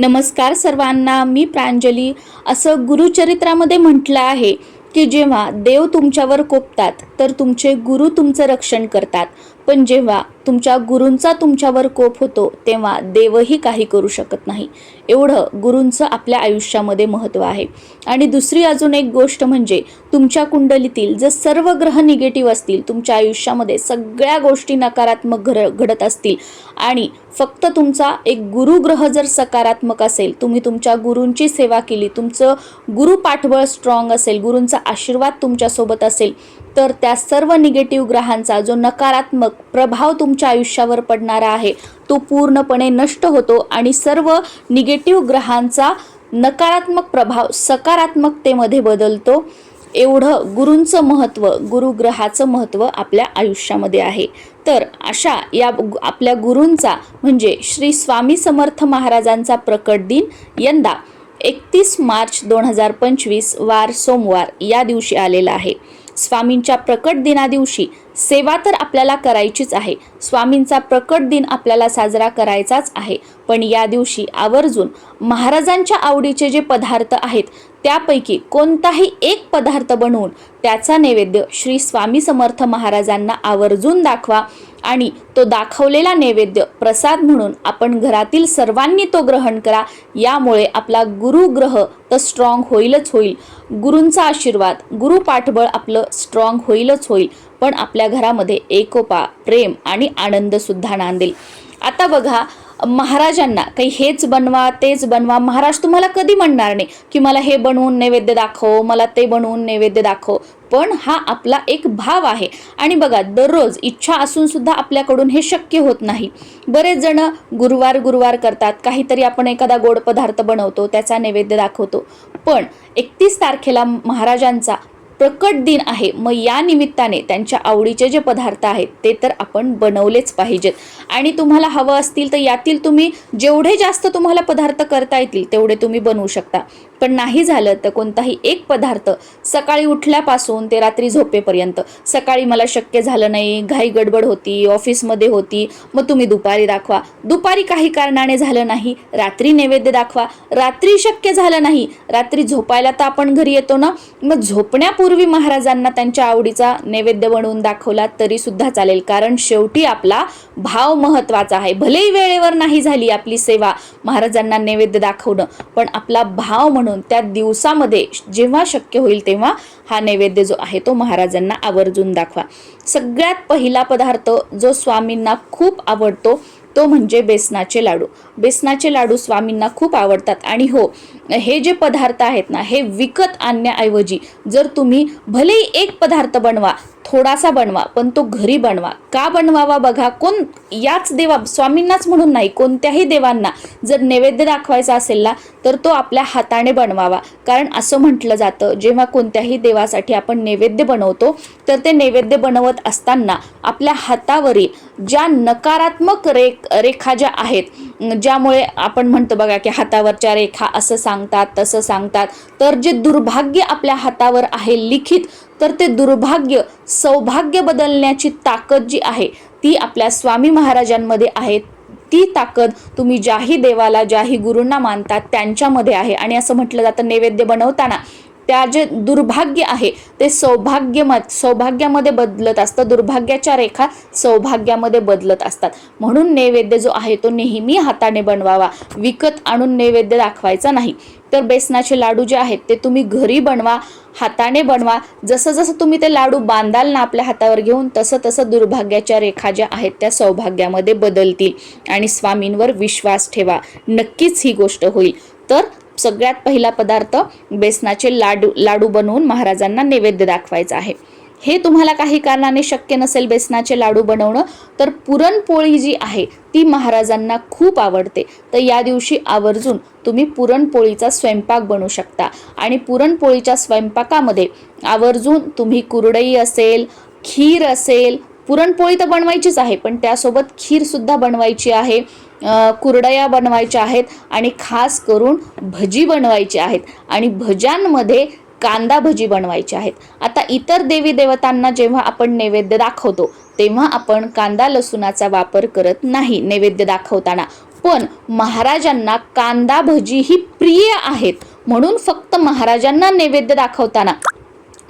नमस्कार सर्वांना मी प्रांजली. असं गुरुचरित्रामध्ये म्हटलं आहे की जेव्हा देव तुमच्यावर कोपतात तर तुमचे गुरु तुमचं रक्षण करतात. पण जेव्हा तुमच्या गुरूंचा तुमच्यावर कोप होतो तेव्हा देवही काही करू शकत नाही. एवढं गुरूंचं आपल्या आयुष्यामध्ये महत्त्व आहे. आणि दुसरी अजून एक गोष्ट म्हणजे तुमच्या कुंडलीतील जर सर्व ग्रह निगेटिव्ह असतील तुमच्या आयुष्यामध्ये सगळ्या गोष्टी नकारात्मक घर घडत असतील. आणि फक्त तुमचा एक गुरुग्रह जर सकारात्मक असेल तुम्ही तुमच्या गुरूंची सेवा केली तुमचं गुरु पाठबळ स्ट्रॉंग असेल गुरूंचा आशीर्वाद तुमच्यासोबत असेल तर त्या सर्व निगेटिव्ह ग्रहांचा जो नकारात्मक प्रभाव तुमच्या आयुष्यावर पडणारा आहे. तो पूर्णपणे नष्ट होतो आणि सर्व निगेटिव्ह ग्रहांचा नकारात्मक प्रभाव सकारात्मकतेमध्ये बदलतो. एवढं गुरूंचं महत्त्व गुरुग्रहाचं महत्त्व आपल्या आयुष्यामध्ये आहे. तर अशा या आपल्या गुरूंचा म्हणजे श्री स्वामी समर्थ महाराजांचा प्रकट दिन यंदा एकतीस मार्च दोन हजार पंचवीस वार सोमवार या दिवशी आलेला आहे. स्वामींच्या प्रकट दिनादिवशी सेवा तर आपल्याला करायचीच आहे. स्वामींचा प्रकट दिन आपल्याला साजरा करायचाच आहे. पण या दिवशी आवर्जून महाराजांच्या आवडीचे जे पदार्थ आहेत त्यापैकी कोणताही एक पदार्थ बनवून त्याचा नैवेद्य श्री स्वामी समर्थ महाराजांना आवर्जून दाखवा आणि तो दाखवलेला नैवेद्य प्रसाद म्हणून आपण घरातील सर्वांनी तो ग्रहण करा. यामुळे आपला गुरुग्रह तर स्ट्रॉंग होईलच होईल. गुरूंचा आशीर्वाद गुरु पाठबळ आपलं स्ट्रॉंग होईलच होईल. पण आपल्या घरामध्ये एकोपा प्रेम आणि आनंदसुद्धा नांदेल. आता बघा महाराजांना काही हेच बनवा तेच बनवा. महाराज तुम्हाला कधी म्हणणार नाही की मला हे बनवून नैवेद्य दाखव मला ते बनवून नैवेद्य दाखव. पण हा आपला एक भाव आहे. आणि बघा दररोज इच्छा असून सुद्धा आपल्याकडून हे शक्य होत नाही. बरेच जण गुरुवार गुरुवार करतात. काहीतरी आपण एखादा गोड पदार्थ बनवतो त्याचा नैवेद्य दाखवतो. पण एकतीस तारखेला महाराजांचा प्रकट दिन आहे. मग या निमित्ताने त्यांच्या आवडीचे जे पदार्थ आहेत ते तर आपण बनवलेच पाहिजेत. आणि तुम्हाला हवं असतील तर यातील तुम्ही जेवढे जास्त तुम्हाला पदार्थ करता येतील तेवढे तुम्ही बनवू शकता. पण नाही झालं तर कोणताही एक पदार्थ सकाळी उठल्यापासून ते रात्री झोपेपर्यंत. सकाळी मला शक्य झालं नाही घाई गडबड होती ऑफिसमध्ये होती मग तुम्ही दुपारी दाखवा. दुपारी काही कारणाने झालं नाही रात्री नैवेद्य दाखवा. रात्री शक्य झालं नाही रात्री झोपायला तर आपण घरी येतो ना? मग झोपण्यापूर्वी महाराजांना त्यांच्या आवडीचा नैवेद्य बनवून दाखवला तरी सुद्धा चालेल. कारण शेवटी आपला भाव महत्त्वाचा आहे. भलेही वेळेवर नाही झाली आपली सेवा महाराजांना नैवेद्य दाखवणं पण आपला भाव म्हणून त्या दिवसामध्ये जेव्हा शक्य होईल तेव्हा हा नैवेद्य जो आहे तो महाराजांना आवर्जून दाखवा. सगळ्यात पहिला पदार्थ जो स्वामींना खूप आवडतो तो म्हणजे बेसनाचे लाडू. बेसनाचे लाडू स्वामींना खूप आवडतात. आणि हो हे जे पदार्थ आहेत ना हे विकत आणण्याऐवजी जर तुम्ही भलेही एक पदार्थ बनवा थोडासा बनवा पण तो घरी बनवा. का बनवावा बघा? कोण याच देवा स्वामींनाच म्हणून नाही कोणत्याही देवांना जर नैवेद्य दाखवायचा असेल ना तर तो आपल्या हाताने बनवावा. कारण असं म्हटलं जातं जेव्हा कोणत्याही देवासाठी आपण नैवेद्य बनवतो तर ते नैवेद्य बनवत असताना आपल्या हातावरील ज्या नकारात्मक रेख रेखा ज्या आहेत ज्यामुळे आपण म्हणतो बघा की हातावरच्या रेखा असं सांगतात तसं सांगतात. तर जे दुर्भाग्य आपल्या हातावर आहे लिखित तर ते दुर्भाग्य सौभाग्य बदलण्याची ताकद जी आहे ती आपल्या स्वामी महाराजांमध्ये आहे. ती ताकद तुम्ही ज्याही देवाला ज्याही गुरूंना मानतात त्यांच्यामध्ये आहे. आणि असं म्हटलं जातं नैवेद्य बनवताना. त्या जे दुर्भाग्य आहे ते सौभाग्य सौभाग्यामध्ये बदलत असतं. दुर्भाग्याच्या रेखा सौभाग्यामध्ये बदलत असतात. म्हणून नैवेद्य जो आहे तो नेहमी हाताने बनवावा. विकत आणून नैवेद्य दाखवायचा नाही. तर बेसनाचे लाडू जे आहेत ते तुम्ही घरी बनवा हाताने बनवा. जसं जसं तुम्ही ते लाडू बांधाल ना आपल्या हातावर घेऊन तसं तसं दुर्भाग्याच्या रेखा ज्या आहेत त्या सौभाग्यामध्ये बदलतील. आणि स्वामींवर विश्वास ठेवा. नक्कीच ही गोष्ट होईल. तर सगळ्यात पहिला पदार्थ बेसनाचे लाडू लाडू बनवून महाराजांना नैवेद्य दाखवायचा आहे. हे तुम्हाला काही कारणाने शक्य नसेल बेसनाचे लाडू बनवणं तर पुरणपोळी जी आहे ती महाराजांना खूप आवडते. तर या दिवशी आवर्जून तुम्ही पुरणपोळीचा स्वयंपाक बनवू शकता. आणि पुरणपोळीच्या स्वयंपाकामध्ये आवर्जून तुम्ही कुरडई असेल खीर असेल पुरणपोळी तर बनवायचीच आहे पण त्यासोबत खीरसुद्धा बनवायची आहे. कुरडया बनवायच्या आहेत आणि खास करून भजी बनवायची आहेत. आणि भज्यांमध्ये कांदा भजी बनवायची आहेत. आता इतर देवी देवतांना जेव्हा आपण नैवेद्य दाखवतो तेव्हा आपण कांदा लसूणाचा वापर करत नाही नैवेद्य दाखवताना. पण महाराजांना कांदा भजी ही प्रिय आहेत. म्हणून फक्त महाराजांना नैवेद्य दाखवताना.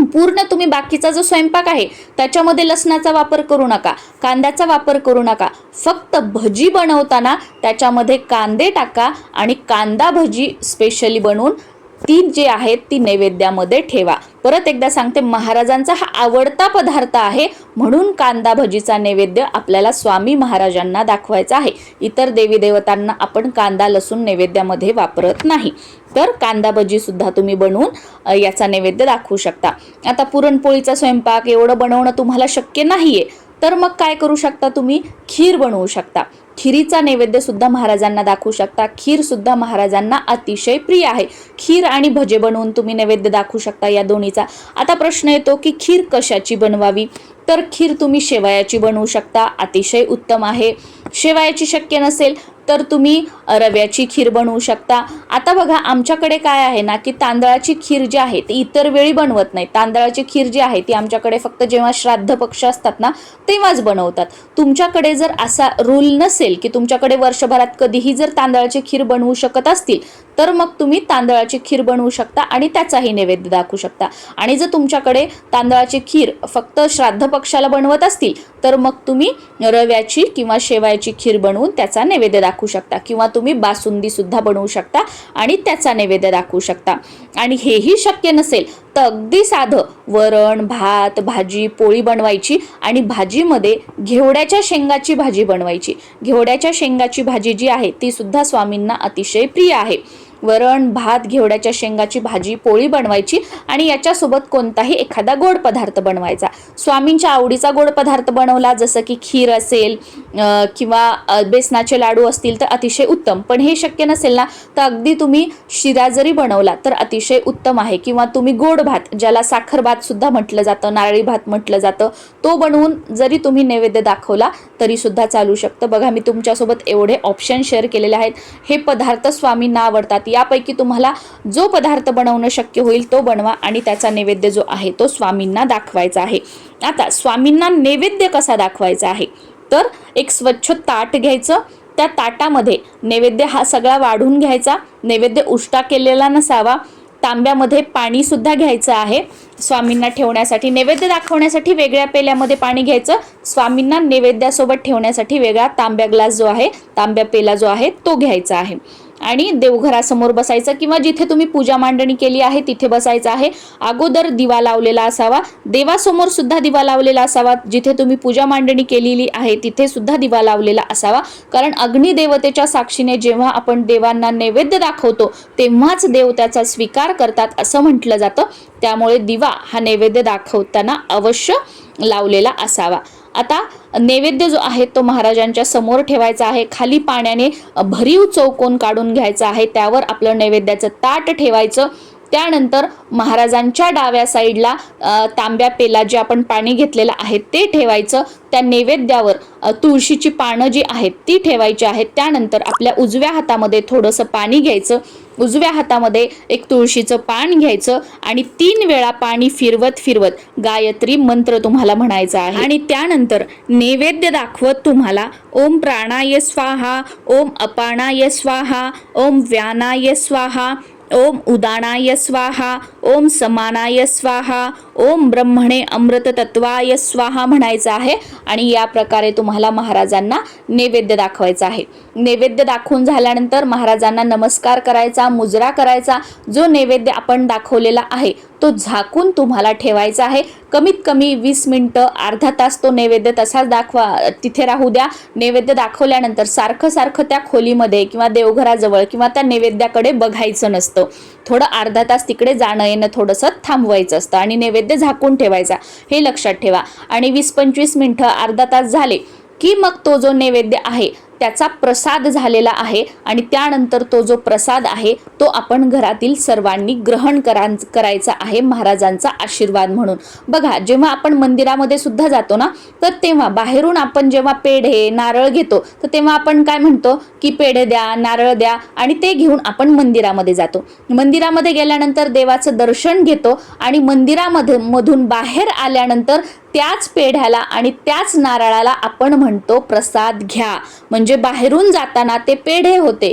पूर्ण तुम्ही बाकीचा जो स्वयंपाक आहे त्याच्यामध्ये लसणाचा वापर करू नका कांद्याचा वापर करू नका. फक्त भजी बनवताना त्याच्यामध्ये कांदे टाका आणि कांदा भजी स्पेशली बनवून ती जे आहेत ती नैवेद्यामध्ये ठेवा. परत एकदा सांगते महाराजांचा हा आवडता पदार्थ आहे म्हणून कांदा भजीचा नैवेद्य आपल्याला स्वामी महाराजांना दाखवायचा आहे. इतर देवी देवतांना आपण कांदा लसूण नैवेद्यामध्ये वापरत नाही. तर कांदा भजीसुद्धा तुम्ही बनवून याचा नैवेद्य दाखवू शकता. आता पुरणपोळीचा स्वयंपाक एवढं बनवणं तुम्हाला शक्य नाही आहे तर मग काय करू शकता तुम्ही? खीर बनवू शकता. खिरीचा नैवेद्यसुद्धा महाराजांना दाखवू शकता. खीरसुद्धा महाराजांना अतिशय प्रिय आहे. खीर आणि भजे बनवून तुम्ही नैवेद्य दाखवू शकता या दोन्हीचा. आता प्रश्न येतो की खीर कशाची बनवावी? तर खीर तुम्ही शेवयाची बनवू शकता. अतिशय उत्तम आहे. शेवयाची शक्य नसेल तर तुम्ही रव्याची खीर बनवू शकता. आता बघा आमच्याकडे काय आहे ना की तांदळाची खीर जी आहे ती इतर वेळी बनवत नाही. तांदळाची खीर जी आहे ती आमच्याकडे फक्त जेव्हा श्राद्ध पक्ष असतात ना तेव्हाच बनवतात. तुमच्याकडे जर असा रूल नसेल की तुमच्याकडे वर्षभरात कधीही जर तांदळाची खीर बनवू शकत असतील तर मग तुम्ही तांदळाची खीर बनवू शकता आणि त्याचाही नैवेद्य दाखवू शकता. आणि जर तुमच्याकडे तांदळाची खीर फक्त श्राद्ध पक्षाला बनवत असतील तर मग तुम्ही रव्याची किंवा शेवायची खीर बनवून त्याचा नैवेद्य दाखवू दाखवू शकता किंवा तुम्ही बासुंदी सुद्धा बनवू शकता आणि त्याचा नैवेद्य दाखवू शकता. आणि हेही शक्य नसेल तर अगदी साधं वरण भात भाजी पोळी बनवायची आणि भाजीमध्ये घेवड्याच्या शेंगाची भाजी बनवायची. घेवड्याच्या शेंगाची भाजी जी आहे ती सुद्धा स्वामींना अतिशय प्रिय आहे. वरण भात घेवड्याच्या शेंगाची भाजी पोळी बनवायची आणि याच्यासोबत कोणताही एखादा गोड पदार्थ बनवायचा. स्वामींच्या आवडीचा गोड पदार्थ बनवला जसं की खीर असेल किंवा बेसनाचे लाडू असतील तर अतिशय उत्तम. पण हे शक्य नसेल ना तर अगदी तुम्ही शिरा जरी बनवला तर अतिशय उत्तम आहे. किंवा तुम्ही गोड भात ज्याला साखर भात सुद्धा म्हटलं जातं नारळी भात म्हटलं जातं तो बनवून जरी तुम्ही नैवेद्य दाखवला तरी सुद्धा चालू शकतं. बघा मी तुमच्यासोबत एवढे ऑप्शन शेअर केलेले आहेत. हे पदार्थ स्वामींना आवडतात. यापैकी तुम्हाला जो पदार्थ बनवणं शक्य होईल तो बनवा आणि त्याचा नैवेद्य जो आहे तो स्वामींना दाखवायचा आहे. आता स्वामींना नैवेद्य कसा दाखवायचा आहे? तर एक स्वच्छ ताट घ्यायचं. त्या ताटामध्ये नैवेद्य हा सगळा वाढून घ्यायचा. नैवेद्य उष्टा केलेला नसावा. तांब्यामध्ये पाणी सुद्धा घ्यायचं आहे. स्वामींना ठेवण्यासाठी नैवेद्य दाखवण्यासाठी वेगळ्या पेल्यामध्ये पाणी घ्यायचं. स्वामींना नैवेद्यासोबत ठेवण्यासाठी वेगळा तांब्या ग्लास जो आहे तांब्या पेला जो आहे तो घ्यायचा आहे. आणि देवघरासमोर बसायचं किंवा जिथे तुम्ही पूजा मांडणी केली आहे तिथे बसायचं आहे. अगोदर दिवा लावलेला असावा. देवासमोर सुद्धा दिवा लावलेला असावा. जिथे तुम्ही पूजा मांडणी केलेली आहे तिथे सुद्धा दिवा लावलेला असावा. कारण अग्निदेवतेच्या साक्षीने जेव्हा आपण देवांना नैवेद्य दाखवतो तेव्हाच देव त्याचा स्वीकार करतात असं म्हटलं जातं. त्यामुळे दिवा हा नैवेद्य दाखवताना अवश्य लावलेला असावा. आता नैवेद्य जो आहे तो महाराजांच्या समोर ठेवायचा आहे. खाली पाण्याने भरीव चौकोन काढून घ्यायचा आहे. त्यावर आपलं नैवेद्याचं ताट ठेवायचं. त्यानंतर महाराजांच्या डाव्या साईडला तांब्या पेला जे आपण पाणी घेतलेलं आहे ते ठेवायचं. त्या नैवेद्यावर तुळशीची पानं जी आहेत ती ठेवायची आहेत. त्यानंतर आपल्या उजव्या हातामध्ये थोडंसं पाणी घ्यायचं. उजव्या हातामध्ये एक तुळशीचं पान घ्यायचं आणि तीन वेळा पाणी फिरवत फिरवत गायत्री मंत्र तुम्हाला म्हणायचा आहे. आणि त्यानंतर नैवेद्य दाखवत तुम्हाला ओम प्राणाय स्वाहा ओम अपाणाय स्वाहा ओम व्यानाय स्वाहा ओम उदानाय स्वाहा ओम समानाय स्वाहा ओम ब्रह्मणे अमृत तत्वाय स्वाहा म्हणायचं आहे. आणि या प्रकारे तुम्हाला महाराजांना नैवेद्य दाखवायचा आहे. नैवेद्य दाखवून झाल्यानंतर महाराजांना नमस्कार करायचा मुजरा करायचा जो नैवेद्य आपण दाखवलेला आहे तो झाकून तुम्हाला ठेवायचा आहे. कमीत कमी वीस मिनटं अर्धा तास तो नैवेद्य तसाच दाखवा तिथे राहू द्या. नैवेद्य दाखवल्यानंतर सारखं सारखं त्या खोलीमध्ये किंवा देवघराजवळ किंवा त्या नैवेद्याकडे बघायचं नसतं. थोडं अर्धा तास तिकडे जाणं येणं थोडंसं थांबवायचं असतं आणि नैवेद्य झाकून ठेवायचा. हे लक्षात ठेवा. आणि वीस पंचवीस मिनटं अर्धा तास झाले की मग तो जो नैवेद्य आहे त्याचा प्रसाद झालेला आहे आणि त्यानंतर तो जो प्रसाद आहे तो आपण घरातील सर्वांनी ग्रहण करा करायचा आहे महाराजांचा आशीर्वाद म्हणून. बघा जेव्हा आपण मंदिरामध्ये सुद्धा जातो ना तर तेव्हा बाहेरून आपण जेव्हा पेढे नारळ घेतो तर तेव्हा आपण काय म्हणतो? की पेढे द्या नारळ द्या आणि ते घेऊन आपण मंदिरामध्ये जातो. मंदिरामध्ये गेल्यानंतर देवाचं दर्शन घेतो आणि मंदिरामध्ये मधून बाहेर आल्यानंतर त्याच पेढ्याला आणि त्याच नारळाला आपण म्हणतो प्रसाद घ्या. म्हणजे बाहेरून जाताना ते पेढे होते.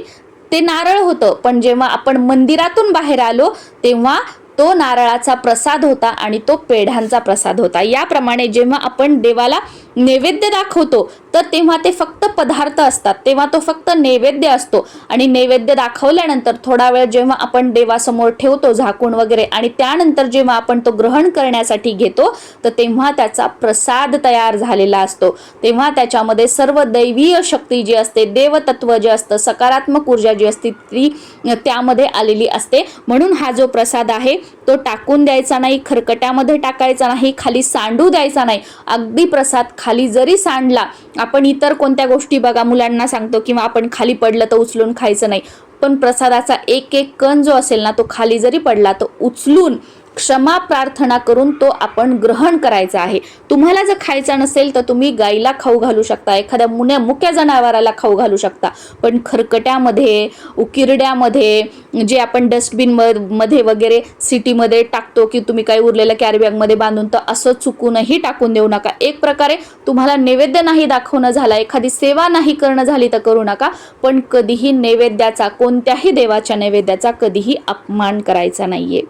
ते नारळ होतं. पण जेव्हा आपण मंदिरातून बाहेर आलो तेव्हा तो नारळाचा प्रसाद होता आणि तो पेढ्यांचा प्रसाद होता. याप्रमाणे जेव्हा आपण देवाला नैवेद्य दाखवतो तर तेव्हा ते फक्त पदार्थ असतात. तेव्हा तो फक्त नैवेद्य असतो. आणि नैवेद्य दाखवल्यानंतर थोडा वेळ जेव्हा आपण देवासमोर ठेवतो झाकून वगैरे आणि त्यानंतर जेव्हा आपण तो ग्रहण करण्यासाठी घेतो तर तेव्हा त्याचा प्रसाद तयार झालेला असतो. तेव्हा त्याच्यामध्ये सर्व दैवीय शक्ती जी असते देवतत्व जे असतं सकारात्मक ऊर्जा जी असते ती त्यामध्ये आलेली असते. म्हणून हा जो प्रसाद आहे तो टाकून द्यायचा नाही खरकट्यामध्ये टाकायचा नाही खाली सांडू द्यायचा नाही. अगदी प्रसाद खाली जरी सांडला आपण इतर कोणत्या गोष्टी बघा मुलांना सांगतो किंवा आपण खाली पडलं तर उचलून खायचं नाही. पण प्रसादाचा एक एक कण जो असेल ना तो खाली जरी पडला तो उचलून क्षमा प्रार्थना करून तो आपण ग्रहण करायचा आहे. तुम्हाला जर खायचा नसेल तर तुम्ही गाईला खाऊ घालू शकता एखाद्या मुन्या मुक्या जनावराला खाऊ घालू शकता. पण खरकट्यामध्ये उकिरड्यामध्ये जे आपण डस्टबिनमध्ये वगैरे सिटीमध्ये टाकतो की तुम्ही काही उरलेलं कॅरीबॅगमध्ये बांधून तर असं चुकूनही टाकून देऊ नका. एक प्रकारे तुम्हाला नैवेद्य नाही दाखवणं झाला एखादी सेवा नाही करणं झाली तर करू नका. पण कधीही नैवेद्याचा कोणत्याही देवाच्या नैवेद्याचा कधीही अपमान करायचा नाहीये.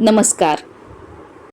नमस्कार.